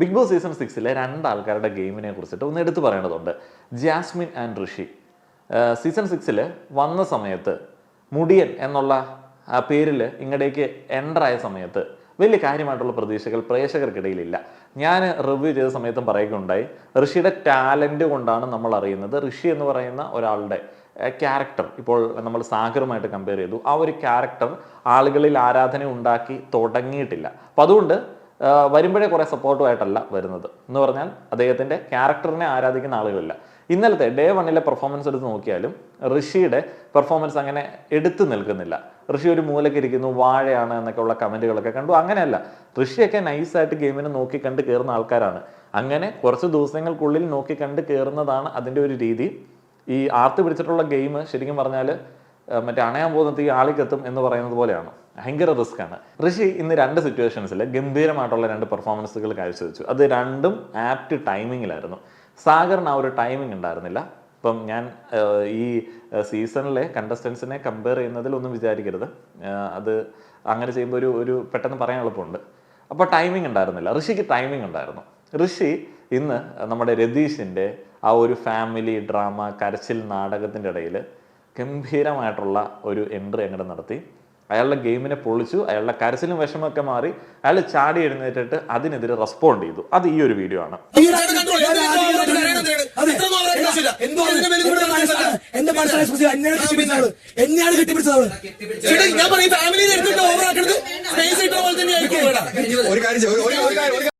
Big boss season സിക്സിലെ രണ്ട് ആൾക്കാരുടെ ഗെയിമിനെ കുറിച്ചിട്ട് ഒന്ന് എടുത്തു പറയേണ്ടതുണ്ട്. ജാസ്മിൻ ആൻഡ് ഋഷി സീസൺ സിക്സിൽ വന്ന സമയത്ത് മുടിയൻ എന്നുള്ള ആ പേരിൽ ഇങ്ങടേക്ക് എന്ററായ സമയത്ത് വലിയ കാര്യമായിട്ടുള്ള പ്രതീക്ഷകൾ പ്രേക്ഷകർക്കിടയിലില്ല. ഞാൻ റിവ്യൂ ചെയ്ത സമയത്തും പറയുകയുണ്ടായി. ഋഷിയുടെ ടാലന്റ് കൊണ്ടാണ് നമ്മൾ അറിയുന്നത്. ഋഷി എന്ന് പറയുന്ന ഒരാളുടെ ക്യാരക്ടർ ഇപ്പോൾ നമ്മൾ സാഗറുമായിട്ട് കമ്പയർ ചെയ്തു. ആ ഒരു ക്യാരക്ടർ ആളുകളിൽ ആരാധന ഉണ്ടാക്കി തുടങ്ങിയിട്ടില്ല. അപ്പം അതുകൊണ്ട് വരുമ്പോഴേ കുറേ സപ്പോർട്ടുമായിട്ടല്ല വരുന്നത്. എന്ന് പറഞ്ഞാൽ അദ്ദേഹത്തിന്റെ ക്യാരക്ടറിനെ ആരാധിക്കുന്ന ആളുകളില്ല. ഇന്നലത്തെ ഡേ വണ്ണിലെ പെർഫോമൻസ് എടുത്ത് നോക്കിയാലും ഋഷിയുടെ പെർഫോമൻസ് അങ്ങനെ എടുത്തു നിൽക്കുന്നില്ല. ഋഷി ഒരു മൂലക്ക് ഇരിക്കുന്നു വാഴയാണ് എന്നൊക്കെ ഉള്ള കമന്റുകളൊക്കെ കണ്ടു. അങ്ങനെയല്ല ഋഷിയൊക്കെ നൈസായിട്ട് ഗെയിമിനെ നോക്കി കണ്ട് കയറുന്ന ആൾക്കാരാണ്. അങ്ങനെ കുറച്ച് ദിവസങ്ങൾക്കുള്ളിൽ നോക്കി കണ്ട് കയറുന്നതാണ് അതിന്റെ ഒരു രീതി. ഈ ആർത്തി പിടിച്ചിട്ടുള്ള ഗെയിം ശരിക്കും പറഞ്ഞാൽ മറ്റേ അണയാൻ പോകുന്ന തീ ആളിക്കെത്തും എന്ന് പറയുന്നത് പോലെയാണ്. ഭയങ്കര റിസ്ക് ആണ്. ഋഷി ഇന്ന് രണ്ട് സിറ്റുവേഷൻസിൽ ഗംഭീരമായിട്ടുള്ള രണ്ട് പെർഫോമൻസുകൾ കാഴ്ചവെച്ചു. അത് രണ്ടും ആപ്റ്റ് ടൈമിങ്ങിലായിരുന്നു സാഗറിന് ആ ഒരു ടൈമിംഗ് ഉണ്ടായിരുന്നില്ല. ഇപ്പം ഞാൻ ഈ സീസണിലെ കണ്ടസ്റ്റൻസിനെ കമ്പയർ ചെയ്യുന്നതിൽ ഒന്നും വിചാരിക്കരുത്. അത് അങ്ങനെ ചെയ്യുമ്പോൾ ഒരു ഒരു പെട്ടെന്ന് പറയാൻ എളുപ്പമുണ്ട്. അപ്പോൾ ടൈമിംഗ് ഉണ്ടായിരുന്നില്ല. ഋഷിക്ക് ടൈമിംഗ് ഉണ്ടായിരുന്നു. ഋഷി ഇന്ന് നമ്മുടെ രതീഷിന്റെ ആ ഒരു ഫാമിലി ഡ്രാമ കരച്ചിൽ നാടകത്തിന്റെ ഇടയിൽ ഗംഭീരമായിട്ടുള്ള ഒരു എൻട്രി അങ്ങോട്ട് നടത്തി. അയാളുടെ ഗെയിമിനെ പൊളിച്ചു അയാളുടെ കരച്ചിലും വിഷമൊക്കെ മാറി അയാൾ ചാടി എഴുന്നേറ്റിട്ട് അതിനെതിരെ റെസ്പോണ്ട് ചെയ്തു. അത് ഈ ഒരു വീഡിയോ ആണ്. എന്നെയാണ് കെട്ടിപ്പിടിച്ചത് ഞാൻ പറയും ഫാമിലി ഒരു കാര്യം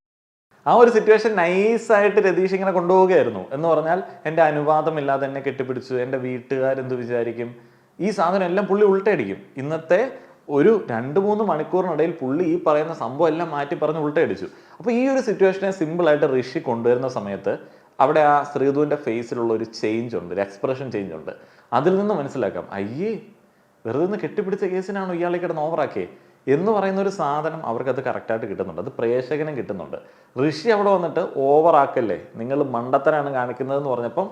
ആ ഒരു സിറ്റുവേഷൻ നൈസായിട്ട് രതീഷ് ഇങ്ങനെ കൊണ്ടുപോവുകയായിരുന്നു. എന്ന് പറഞ്ഞാൽ എന്റെ അനുവാദമില്ലാതെ എന്നെ കെട്ടിപ്പിടിച്ചു എന്റെ വീട്ടുകാരെന്ത് വിചാരിക്കും? ഈ സാധനം എല്ലാം പുള്ളി ഉൾട്ടയടിക്കും. ഇന്നത്തെ ഒരു രണ്ട് മൂന്ന് മണിക്കൂറിനിടയിൽ പുള്ളി ഈ പറയുന്ന സംഭവം എല്ലാം മാറ്റി പറഞ്ഞ് ഉൾട്ടയടിച്ചു. അപ്പോൾ ഈ ഒരു സിറ്റുവേഷനെ സിമ്പിളായിട്ട് ഋഷി കൊണ്ടുവരുന്ന സമയത്ത് അവിടെ ആ ശ്രീധുവിന്റെ ഫേസിലുള്ള ഒരു ചേഞ്ച് ഉണ്ട് ഒരു എക്സ്പ്രഷൻ ചേഞ്ച് ഉണ്ട്. അതിൽ നിന്ന് മനസ്സിലാക്കാം അയ്യേ വെറുതെ ഒന്ന് കെട്ടിപ്പിടിച്ച കേസിനാണോ ഇയാളെ കിടന്ന് ഓവറാക്കിയേ എന്ന് പറയുന്ന ഒരു സാധനം അവർക്കത് കറക്റ്റായിട്ട് കിട്ടുന്നുണ്ട്. അത് പ്രേക്ഷകനും കിട്ടുന്നുണ്ട്. ഋഷി അവിടെ വന്നിട്ട് ഓവറാക്കല്ലേ നിങ്ങൾ മണ്ടത്തരാണ് കാണിക്കുന്നതെന്ന് പറഞ്ഞപ്പം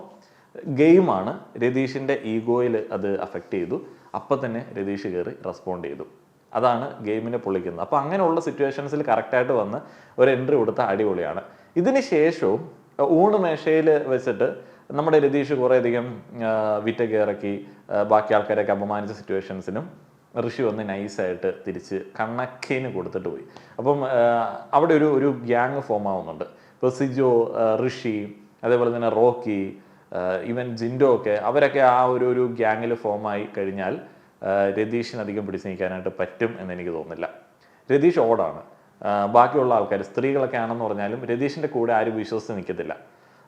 ഗെയിമാണ് രതീഷിന്റെ ഈഗോയിൽ അത് അഫക്റ്റ് ചെയ്തു. അപ്പം തന്നെ രതീഷ് കയറി റെസ്പോണ്ട് ചെയ്തു. അതാണ് ഗെയിമിനെ പൊളിക്കുന്നത്. അപ്പോൾ അങ്ങനെയുള്ള സിറ്റുവേഷൻസിൽ കറക്റ്റായിട്ട് വന്ന് ഒരു എൻട്രി കൊടുത്ത അടിപൊളിയാണ്. ഇതിന് ശേഷവും ഊണ് മേശയിൽ വെച്ചിട്ട് നമ്മുടെ രതീഷ് കുറേയധികം വിറ്റ കയറക്കി ബാക്കി ആൾക്കാരെയൊക്കെ അപമാനിച്ച സിറ്റുവേഷൻസിനും ഋഷി വന്ന് നൈസായിട്ട് തിരിച്ച് കണ്ണക്കേന് കൊടുത്തിട്ട് പോയി. അപ്പം അവിടെ ഒരു ഒരു ഗ്യാങ് ഫോം ആവുന്നുണ്ട്. ഇപ്പോൾ സിജോ ഋഷി അതേപോലെ തന്നെ റോക്കി ഈവൻ ജിൻഡോ ഒക്കെ അവരൊക്കെ ആ ഒരു ഒരു ഗ്യാങ്ങിൽ ഫോമായി കഴിഞ്ഞാൽ രതീഷിന് അധികം പിടിച്ച് നിൽക്കാനായിട്ട് പറ്റും എന്ന് എനിക്ക് തോന്നുന്നില്ല. രതീഷ് ഓടാണ്. ബാക്കിയുള്ള ആൾക്കാർ സ്ത്രീകളൊക്കെ ആണെന്ന് പറഞ്ഞാലും രതീഷിന്റെ കൂടെ ആരും വിശ്വസിച്ച് നിൽക്കത്തില്ല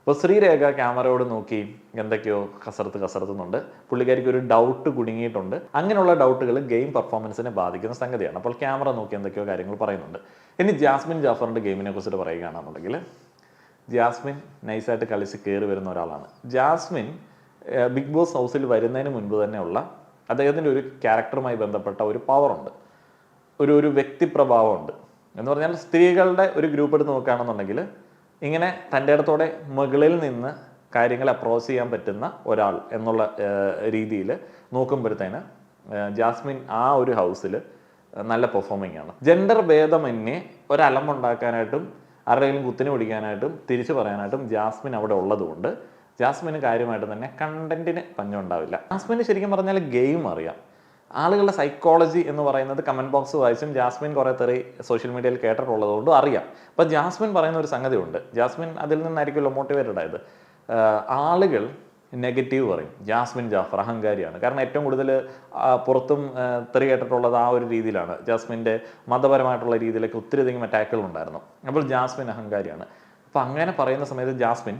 അപ്പോൾ ശ്രീരേഖ ക്യാമറയോട് നോക്കി എന്തൊക്കെയോ കസർത്ത് കസർത്തുന്നുണ്ട്. പുള്ളിക്കാരിക്ക് ഒരു ഡൗട്ട് കുടുങ്ങിയിട്ടുണ്ട്. അങ്ങനെയുള്ള ഡൗട്ടുകൾ ഗെയിം പെർഫോമൻസിനെ ബാധിക്കുന്ന സംഗതിയാണ്. അപ്പോൾ ക്യാമറ നോക്കി എന്തൊക്കെയോ കാര്യങ്ങൾ പറയുന്നുണ്ട്. ഇനി ജാസ്മിൻ ജാഫറിന്റെ ഗെയിമിനെ കുറിച്ചിട്ട് പറയുകയാണെന്നുണ്ടെങ്കിൽ ജാസ്മിൻ നൈസായിട്ട് കളിച്ച് കയറി വരുന്ന ഒരാളാണ്. ജാസ്മിൻ ബിഗ് ബോസ് ഹൗസിൽ വരുന്നതിന് മുൻപ് തന്നെയുള്ള അദ്ദേഹത്തിന്റെ ഒരു ക്യാരക്ടറുമായി ബന്ധപ്പെട്ട ഒരു പവറുണ്ട് ഒരു ഒരു വ്യക്തിപ്രഭാവമുണ്ട് എന്ന് പറഞ്ഞാൽ സ്ത്രീകളുടെ ഒരു ഗ്രൂപ്പ് എടുത്ത് നോക്കുകയാണെന്നുണ്ടെങ്കിൽ ഇങ്ങനെ തന്റെ ഇടത്തോടെ മുകളിൽ നിന്ന് കാര്യങ്ങൾ അപ്രോച്ച് ചെയ്യാൻ പറ്റുന്ന ഒരാൾ എന്നുള്ള രീതിയിൽ നോക്കുമ്പോഴത്തേന് ജാസ്മിൻ ആ ഒരു ഹൗസിൽ നല്ല പെർഫോമിംഗ് ആണ്. ജെൻഡർ ഭേദമന്യേ ഒരലമ്പുണ്ടാക്കാനായിട്ടും ആരുടെയെങ്കിലും കുത്തിന് പിടിക്കാനായിട്ടും തിരിച്ചു പറയാനായിട്ടും ജാസ്മിൻ അവിടെ ഉള്ളതുകൊണ്ട് ജാസ്മിന് കാര്യമായിട്ട് തന്നെ കണ്ടന്റിന് പഞ്ഞുണ്ടാവില്ല. ജാസ്മിന് ശരിക്കും പറഞ്ഞാൽ ഗെയിം അറിയാം. ആളുകളുടെ സൈക്കോളജി എന്ന് പറയുന്നത് കമന്റ് ബോക്സ് വായിച്ചും ജാസ്മിൻ കുറേ തെറി സോഷ്യൽ മീഡിയയിൽ കേട്ടിട്ടുള്ളതുകൊണ്ടും അറിയാം. അപ്പം ജാസ്മിൻ പറയുന്ന ഒരു സംഗതി ഉണ്ട്. ജാസ്മിൻ അതിൽ നിന്നായിരിക്കുമല്ലോ മോട്ടിവേറ്റഡ് ആയത്. ആളുകൾ നെഗറ്റീവ് പറയും. ജാസ്മിൻ ജാഫർ അഹങ്കാരിയാണ്. കാരണം ഏറ്റവും കൂടുതൽ പുറത്തും തെറി കേട്ടിട്ടുള്ളത് ആ ഒരു രീതിയിലാണ്. ജാസ്മിന്റെ മതപരമായിട്ടുള്ള രീതിയിലൊക്കെ ഒത്തിരി അധികം അറ്റാക്കുകൾ ഉണ്ടായിരുന്നു. അപ്പോൾ ജാസ്മിൻ അഹങ്കാരിയാണ്. അപ്പോൾ അങ്ങനെ പറയുന്ന സമയത്ത് ജാസ്മിൻ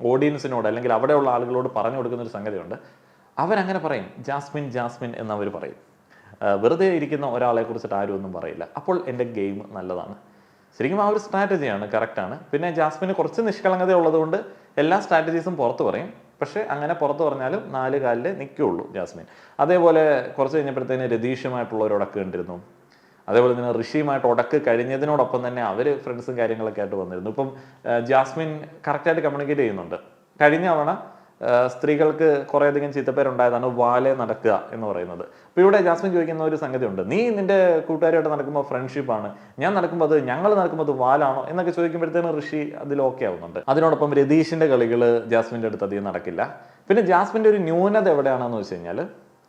ഓഡിയൻസിനോട് അല്ലെങ്കിൽ അവിടെയുള്ള ആളുകളോട് പറഞ്ഞു കൊടുക്കുന്ന ഒരു സംഗതിയുണ്ട്. അവരങ്ങനെ പറയും ജാസ്മിൻ ജാസ്മിൻ എന്ന് അവർ പറയും വെറുതെ ഇരിക്കുന്ന ഒരാളെ കുറിച്ചിട്ട് ആരും ഒന്നും പറയില്ല. അപ്പോൾ എന്റെ ഗെയിം നല്ലതാണ്. ശരിക്കും ആ ഒരു സ്ട്രാറ്റജിയാണ് കറക്റ്റാണ് പിന്നെ ജാസ്മിന് കുറച്ച് നിഷ്കളങ്കത ഉള്ളതുകൊണ്ട് എല്ലാ സ്ട്രാറ്റജീസും പുറത്ത് പറയും. പക്ഷേ അങ്ങനെ പുറത്ത് പറഞ്ഞാലും നാല് കാലിൽ നിൽക്കുകയുള്ളൂ ജാസ്മിൻ. അതേപോലെ കുറച്ച് കഴിഞ്ഞപ്പോഴത്തേന് രതീഷുമായിട്ടുള്ള ഒരു ഉടക്ക് കണ്ടിരുന്നു. അതേപോലെ തന്നെ ഋഷിയുമായിട്ട് ഉടക്ക് കഴിഞ്ഞതിനോടൊപ്പം തന്നെ അവർ ഫ്രണ്ട്സും കാര്യങ്ങളൊക്കെ ആയിട്ട് വന്നിരുന്നു. ഇപ്പം ജാസ്മിൻ കറക്റ്റായിട്ട് കമ്മ്യൂണിക്കേറ്റ് ചെയ്യുന്നുണ്ട്. കഴിഞ്ഞ തവണ സ്ത്രീകൾക്ക് കുറേയധികം ചീത്തപ്പേരുണ്ടായതാണ് വാലെ നടക്കുക എന്ന് പറയുന്നത്. അപ്പോൾ ഇവിടെ ജാസ്മിൻ ചോദിക്കുന്ന ഒരു സംഗതി ഉണ്ട് നീ നിന്റെ കൂട്ടുകാരുമായിട്ട് നടക്കുമ്പോൾ ഫ്രണ്ട്ഷിപ്പാണ് ഞാൻ നടക്കുമ്പോൾ അത് ഞങ്ങൾ നടക്കുമ്പോൾ അത് വാലാണോ എന്നൊക്കെ ചോദിക്കുമ്പോഴത്തേനും ഋഷി അതിൽ ഓക്കെ ആവുന്നുണ്ട്. അതിനോടൊപ്പം രതീഷിന്റെ കളികൾ ജാസ്മിന്റെ അടുത്ത് അധികം നടക്കില്ല. പിന്നെ ജാസ്മിന്റെ ഒരു ന്യൂനത എവിടെയാണെന്ന് വെച്ച് കഴിഞ്ഞാൽ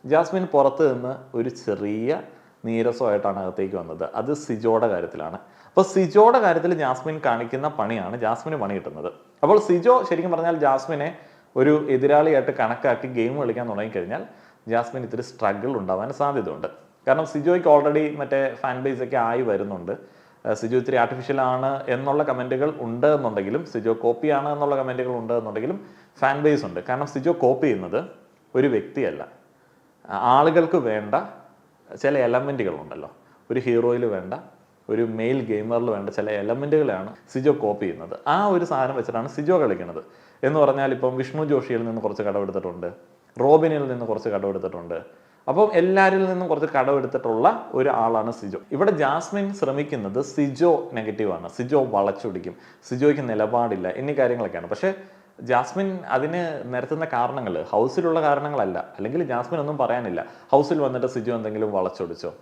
ജാസ്മിൻ പുറത്ത് നിന്ന് ഒരു ചെറിയ നീരസമായിട്ടാണ് അകത്തേക്ക് വന്നത്. അത് സിജോയുടെ കാര്യത്തിലാണ്. അപ്പോൾ സിജോയുടെ കാര്യത്തിൽ ജാസ്മിൻ കാണിക്കുന്ന പണിയാണ് ജാസ്മിന് പണി കിട്ടുന്നത്. അപ്പോൾ സിജോ ശരിക്കും പറഞ്ഞാൽ ജാസ്മിനെ ഒരു എതിരാളിയായിട്ട് കണക്കാക്കി ഗെയിം കളിക്കാൻ തുടങ്ങിക്കഴിഞ്ഞാൽ ജാസ്മിൻ ഇത്തിരി സ്ട്രഗിൾ ഉണ്ടാവാൻ സാധ്യതയുണ്ട്. കാരണം സിജോയ്ക്ക് ഓൾറെഡി മറ്റേ ഫാൻ ബേസ് ഒക്കെ ആയി വരുന്നുണ്ട്. സിജു ഇത്തിരി ആർട്ടിഫിഷ്യൽ ആണ് എന്നുള്ള കമന്റുകൾ ഉണ്ട് എന്നുണ്ടെങ്കിലും സിജോ കോപ്പി ആണ് എന്നുള്ള കമന്റുകൾ ഉണ്ട് എന്നുണ്ടെങ്കിലും ഫാൻ ബേസ് ഉണ്ട്. കാരണം സിജോ കോപ്പി ചെയ്യുന്നത് ഒരു വ്യക്തിയല്ല. ആളുകൾക്ക് വേണ്ട ചില എലമെന്റുകളുണ്ടല്ലോ ഒരു ഹീറോയിൽ വേണ്ട ഒരു മെയിൽ ഗെയിമറിൽ വേണ്ട ചില എലമെന്റുകളാണ് സിജോ കോപ്പി ചെയ്യുന്നത്. ആ ഒരു സാധനം വെച്ചിട്ടാണ് സിജോ കളിക്കുന്നത്. എന്ന് പറഞ്ഞാൽ ഇപ്പം വിഷ്ണു ജോഷിയിൽ നിന്ന് കുറച്ച് കടമെടുത്തിട്ടുണ്ട് റോബിനിൽ നിന്ന് കുറച്ച് കടമെടുത്തിട്ടുണ്ട്. അപ്പം എല്ലാവരിൽ നിന്നും കുറച്ച് കടമെടുത്തിട്ടുള്ള ഒരു ആളാണ് സിജോ. ഇവിടെ ജാസ്മിൻ ശ്രമിക്കുന്നത് സിജോ നെഗറ്റീവാണ് സിജോ വളച്ചൊടിക്കും. സിജോയ്ക്ക് നിലപാടില്ല. എന്നീ കാര്യങ്ങളൊക്കെയാണ്. പക്ഷേ ജാസ്മിൻ അതിന് നിരത്തുന്ന കാരണങ്ങൾ ഹൗസിലുള്ള കാരണങ്ങളല്ല. അല്ലെങ്കിൽ ജാസ്മിൻ ഒന്നും പറയാനില്ല. ഹൗസിൽ വന്നിട്ട് സിജോ എന്തെങ്കിലും വളച്ചൊടിച്ചോ?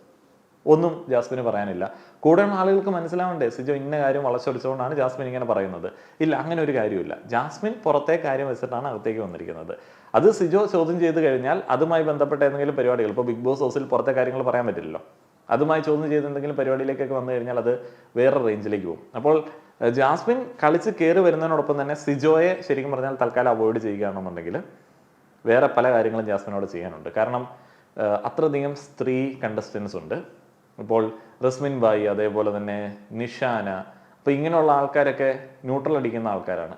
ഒന്നും ജാസ്മിന് പറയാനില്ല. കൂടുതൽ ആളുകൾക്ക് മനസ്സിലാവണ്ടേ? സിജോ ഇന്ന കാര്യം വളച്ചൊടിച്ചുകൊണ്ടാണ് ജാസ്മിൻ ഇങ്ങനെ പറയുന്നത്. ഇല്ല അങ്ങനെ ഒരു കാര്യമില്ല. ജാസ്മിൻ പുറത്തെ കാര്യം വെച്ചിട്ടാണ് അകത്തേക്ക് വന്നിരിക്കുന്നത്. അത് സിജോ ചോദ്യം ചെയ്ത് കഴിഞ്ഞാൽ അതുമായി ബന്ധപ്പെട്ട എന്തെങ്കിലും പരിപാടികൾ ഇപ്പോൾ ബിഗ് ബോസ് ഹൗസിൽ പുറത്തെ കാര്യങ്ങൾ പറയാൻ പറ്റില്ലല്ലോ. അതുമായി ചോദ്യം ചെയ്ത് എന്തെങ്കിലും പരിപാടിയിലേക്കൊക്കെ വന്നു കഴിഞ്ഞാൽ അത് വേറെ റേഞ്ചിലേക്ക് പോകും. അപ്പോൾ ജാസ്മിൻ കളിച്ച് കയറി വരുന്നതിനോടൊപ്പം തന്നെ സിജോയെ ശരിക്കും പറഞ്ഞാൽ തൽക്കാലം അവോയ്ഡ് ചെയ്യുകയാണെന്നുണ്ടെങ്കിൽ വേറെ പല കാര്യങ്ങളും ജാസ്മിനോട് ചെയ്യാനുണ്ട്. കാരണം അത്രയധികം സ്ത്രീ കണ്ടസ്റ്റൻസ് ഉണ്ട്. ഇപ്പോൾ റസ്മിൻ ബായി അതേപോലെ തന്നെ നിഷാന അപ്പോൾ ഇങ്ങനെയുള്ള ആൾക്കാരൊക്കെ ന്യൂട്രൽ അടിക്കുന്ന ആൾക്കാരാണ്.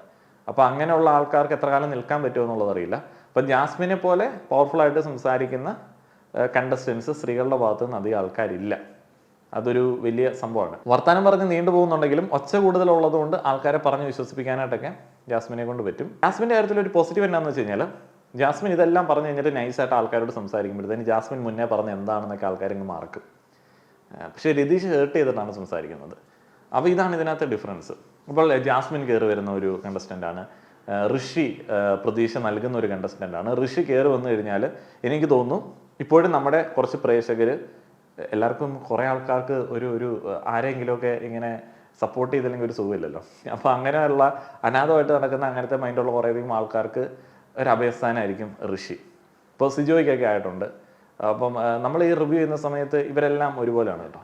അപ്പോൾ അങ്ങനെയുള്ള ആൾക്കാർക്ക് എത്ര കാലം നിൽക്കാൻ പറ്റുമോ എന്നുള്ളത് അറിയില്ല. അപ്പം ജാസ്മിനെ പോലെ പവർഫുൾ ആയിട്ട് സംസാരിക്കുന്ന കണ്ടസ്റ്റൻസ് സ്ത്രീകളുടെ ഭാഗത്തു നിന്ന് അധികം ആൾക്കാരില്ല. അതൊരു വലിയ സംഭവമാണ്. വർത്തമാനം പറഞ്ഞ് നീണ്ടു പോകുന്നുണ്ടെങ്കിലും ഒച്ച കൂടുതലുള്ളത് കൊണ്ട് ആൾക്കാരെ പറഞ്ഞ് വിശ്വസിപ്പിക്കാനായിട്ടൊക്കെ ജാസ്മിനെ കൊണ്ട് പറ്റും. ജാസ്മിന്റെ കാര്യത്തിൽ ഒരു പോസിറ്റീവ് എന്നാന്ന് വെച്ച് കഴിഞ്ഞാൽ ജാസ്മിൻ ഇതെല്ലാം പറഞ്ഞു കഴിഞ്ഞിട്ട് നൈസായിട്ട് ആൾക്കാരോട് സംസാരിക്കുമ്പോഴത്തേന് ജാസ്മിൻ മുന്നേ പറഞ്ഞ എന്താണെന്നൊക്കെ ആൾക്കാരിങ്ങ് മാർക്കും പക്ഷേ രതീഷ് ഹേർട്ട് ചെയ്തിട്ടാണ് സംസാരിക്കുന്നത്. അപ്പോൾ ഇതാണ് ഇതിനകത്ത് ഡിഫറൻസ് അപ്പോൾ ജാസ്മിൻ കയറി വരുന്ന ഒരു കണ്ടസ്റ്റന്റാണ് ഋഷി പ്രതീക്ഷ നൽകുന്ന ഒരു കണ്ടസ്റ്റന്റാണ് ഋഷി കയറി വന്നു കഴിഞ്ഞാൽ എനിക്ക് തോന്നുന്നു ഇപ്പോഴും നമ്മുടെ കുറച്ച് പ്രേക്ഷകർ എല്ലാവർക്കും കുറേ ആൾക്കാർക്ക് ഒരു ഒരു ആരെങ്കിലുമൊക്കെ ഇങ്ങനെ സപ്പോർട്ട് ചെയ്തില്ലെങ്കിൽ ഒരു സുഖമില്ലല്ലോ. അപ്പോൾ അങ്ങനെയുള്ള അനാഥമായിട്ട് നടക്കുന്ന അങ്ങനത്തെ മൈൻഡുള്ള കുറേയധികം ആൾക്കാർക്ക് ഒരു അഭയസ്ഥാനമായിരിക്കും ഋഷി. ഇപ്പോൾ സിജോയ്ക്കൊക്കെ ആയിട്ടുണ്ട്. അപ്പം നമ്മൾ ഈ റിവ്യൂ ചെയ്യുന്ന സമയത്ത് ഇവരെല്ലാം ഒരുപോലെയാണ് കേട്ടോ.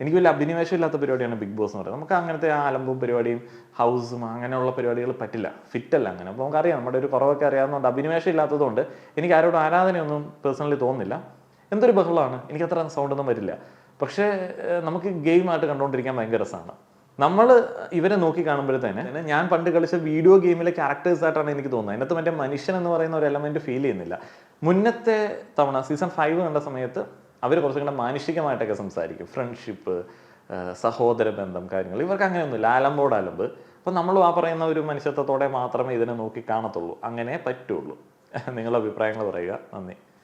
എനിക്ക് വലിയ അഭിനിവേശം ഇല്ലാത്ത പരിപാടിയാണ് ബിഗ് ബോസ് എന്ന് പറയുന്നത്. നമുക്ക് അങ്ങനത്തെ ആ അലമ്പും പരിപാടിയും ഹൗസും അങ്ങനെയുള്ള പരിപാടികൾ പറ്റില്ല. ഫിറ്റല്ല അങ്ങനെ. അപ്പോൾ നമുക്കറിയാം നമ്മുടെ ഒരു കുറവൊക്കെ അറിയാവുന്നതുകൊണ്ട് അഭിനിവേശം ഇല്ലാത്തതുകൊണ്ട് എനിക്ക് ആരോടും ആരാധനയൊന്നും പേഴ്സണലി തോന്നുന്നില്ല. എന്തൊരു ബഹളമാണ്. എനിക്ക് അത്ര സൗണ്ടൊന്നും വരില്ല. പക്ഷേ നമുക്ക് ഗെയിമായിട്ട് കണ്ടുകൊണ്ടിരിക്കാൻ ഭയങ്കര രസമാണ്. നമ്മൾ ഇവരെ നോക്കി കാണുമ്പോഴത്തേന് ഞാൻ പണ്ട് കളിച്ച വീഡിയോ ഗെയിമിലെ ക്യാരക്ടേഴ്സ് ആയിട്ടാണ് എനിക്ക് തോന്നുന്നത്. അതിനകത്ത് മറ്റേ മനുഷ്യൻ എന്ന് പറയുന്ന ഒരു എലമെന്റ് ഫീൽ ചെയ്യുന്നില്ല. മുന്നത്തെ തവണ സീസൺ ഫൈവ് കണ്ട സമയത്ത് അവർ കുറച്ചും കൂടെ മാനുഷികമായിട്ടൊക്കെ സംസാരിക്കും. ഫ്രണ്ട്ഷിപ്പ് സഹോദര ബന്ധം കാര്യങ്ങൾ. ഇവർക്ക് അങ്ങനെയൊന്നുമില്ല. ആലമ്പോട് അലമ്പ്. അപ്പം നമ്മൾ ആ പറയുന്ന ഒരു മനുഷ്യത്വത്തോടെ മാത്രമേ ഇതിനെ നോക്കി കാണത്തുള്ളൂ. അങ്ങനെ പറ്റുള്ളൂ. നിങ്ങളുടെ അഭിപ്രായങ്ങൾ പറയുക. നന്ദി.